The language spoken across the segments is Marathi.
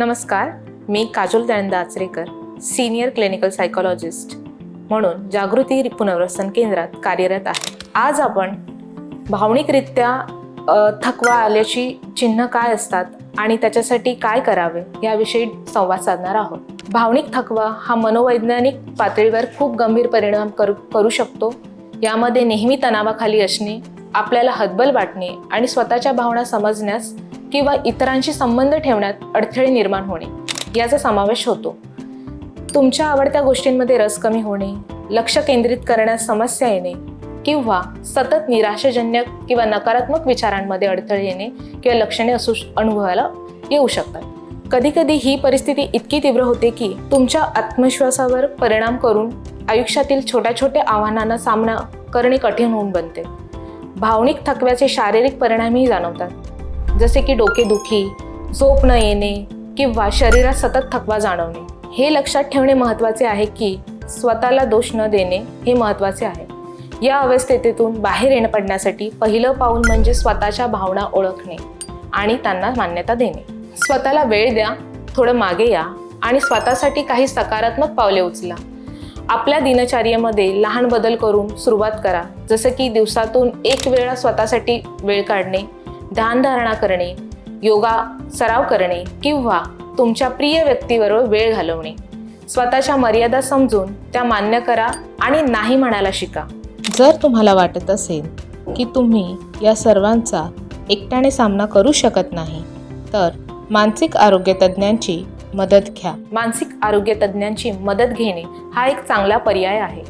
नमस्कार मी काजोल दळंदा आचरेकर सिनियर क्लिनिकल सायकोलॉजिस्ट म्हणून जागृती पुनर्वसन केंद्रात कार्यरत आहे. आज आपण भावनिकरित्या थकवा आल्याची चिन्ह काय असतात आणि त्याच्यासाठी काय करावे याविषयी संवाद साधणार आहोत. भावनिक थकवा हा मनोवैज्ञानिक पातळीवर खूप गंभीर परिणाम करू करू शकतो. यामध्ये नेहमी तणावाखाली असणे आपल्याला हतबल वाटणे आणि स्वतःच्या भावना समजण्यास किंवा इतरांशी संबंध ठेवण्यात अडथळे निर्माण होणे याचा समावेश होतो. तुमच्या आवडत्या गोष्टींमध्ये रस कमी होणे लक्ष केंद्रित करण्यास समस्या येणे किंवा सतत निराशाजन्य किंवा नकारात्मक विचारांमध्ये अडथळे येणे किंवा लक्षणे असू अनुभवायला येऊ शकतात. कधीकधी ही परिस्थिती इतकी तीव्र होते की तुमच्या आत्मविश्वासावर परिणाम करून आयुष्यातील छोट्या छोट्या आव्हानांना सामना करणे कठीण होऊन बनते. भावनिक थकव्याचे शारीरिक परिणामही जाणवतात. जसे की डोकेदुखी झोप न येणे किंवा शरीरात सतत थकवा जाणवणे हे लक्षात ठेवणे महत्त्वाचे आहे की स्वतःला दोष न देणे हे महत्त्वाचे आहे. या अवस्थेतून बाहेर येणं पडण्यासाठी पहिलं पाऊल म्हणजे स्वतःच्या भावना ओळखणे आणि त्यांना मान्यता देणे. स्वतःला वेळ द्या थोडं मागे या आणि स्वतःसाठी काही सकारात्मक पावले उचला. आपल्या दिनचर्येमध्ये लहान बदल करून सुरुवात करा. जसं की दिवसातून एक वेळा स्वतःसाठी वेळ काढणे ध्यानधारणा करणे योगा सराव करणे किंवा तुमच्या प्रिय व्यक्तीबरोबर वेळ घालवणे. स्वतःच्या मर्यादा समजून त्या मान्य करा आणि नाही म्हणायला शिका. जर तुम्हाला वाटत असेल की तुम्ही या सर्वांचा एकट्याने सामना करू शकत नाही तर मानसिक आरोग्य तज्ज्ञांची मदत घ्या. मानसिक आरोग्य तज्ज्ञांची मदत घेणे हा एक चांगला पर्याय आहे.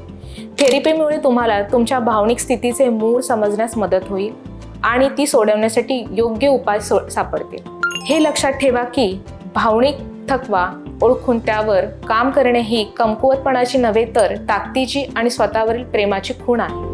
थेरपीमुळे तुम्हाला तुमच्या भावनिक स्थितीचे मूळ समजण्यास मदत होईल. आणि ती सोडवण्यासाठी योग्य उपाय सो सापडतील. हे लक्षात ठेवा की भावनिक थकवा ओळखून त्यावर काम करणे ही कमकुवतपणाची नव्हे तर ताकदीची आणि स्वतःवरील प्रेमाची खूण आहे.